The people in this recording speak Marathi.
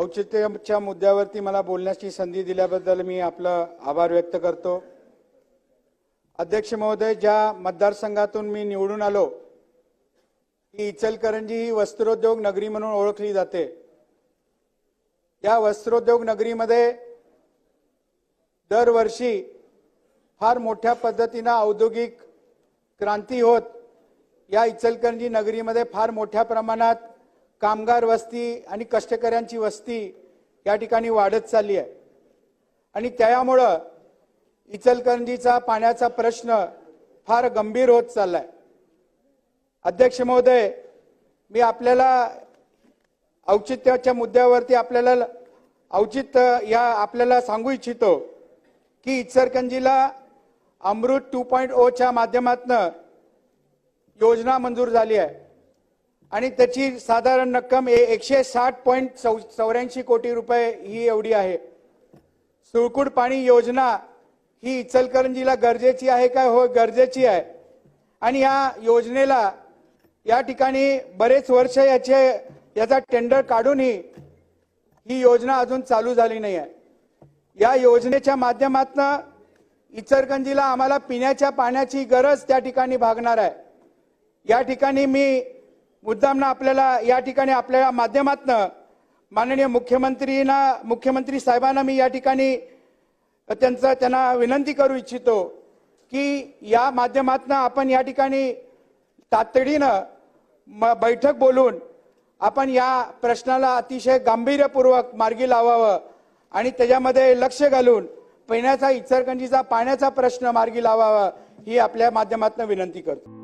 औचित्याच्या मुद्द्यावरती मला बोलण्याची संधी दिल्याबद्दल मी आपलं आभार व्यक्त करतो. अध्यक्ष महोदय ज्या मतदारसंघातून मी निवडून आलो ही इचलकरंजी ही वस्त्रोद्योग नगरी म्हणून ओळखली जाते. या वस्त्रोद्योग नगरीमध्ये दरवर्षी फार मोठ्या पद्धतीनं औद्योगिक क्रांती होत. या इचलकरंजी नगरीमध्ये फार मोठ्या प्रमाणात कामगार वस्ती आणि कष्टकऱ्यांची वस्ती या ठिकाणी वाढत चालली आहे. आणि त्यामुळं इचलकरंजीचा पाण्याचा प्रश्न फार गंभीर होत चाललाय. अध्यक्ष महोदय मी आपल्याला औचित्याच्या मुद्द्यावरती आपल्याला औचित्य या आपल्याला सांगू इच्छितो की इचलकरंजीला अमृत टू पॉईंट ओच्या माध्यमातनं योजना मंजूर झाली आहे. आणि त्याची साधारण रक्कम ए- एकशे साठ पॉईंट चौ चौऱ्याऐंशी कोटी रुपये ही एवढी आहे. सुळकुड पाणी योजना ही इचलकरंजीला गरजेची आहे काय हो गरजेची आहे. आणि या योजनेला या ठिकाणी बरेच वर्ष याचे याचा टेंडर काढूनही ही योजना अजून चालू झाली नाही आहे. या योजनेच्या माध्यमातनं इचलकरंजीला आम्हाला पिण्याच्या पाण्याची गरज त्या ठिकाणी भागणार आहे. या ठिकाणी मी मुद्दामनं आपल्याला या ठिकाणी आपल्या माध्यमातनं माननीय मुख्यमंत्रीना मुख्यमंत्री साहेबांना मी या ठिकाणी त्यांचं त्यांना विनंती करू इच्छितो की या माध्यमातनं आपण या ठिकाणी तातडीनं म- बैठक बोलून आपण या प्रश्नाला अतिशय गांभीर्यपूर्वक मार्गी लावावं आणि त्याच्यामध्ये लक्ष घालून पिण्याचा इचलकरंजीचा पाण्याचा प्रश्न मार्गी लावावा ही आपल्या माध्यमातून विनंती करतो.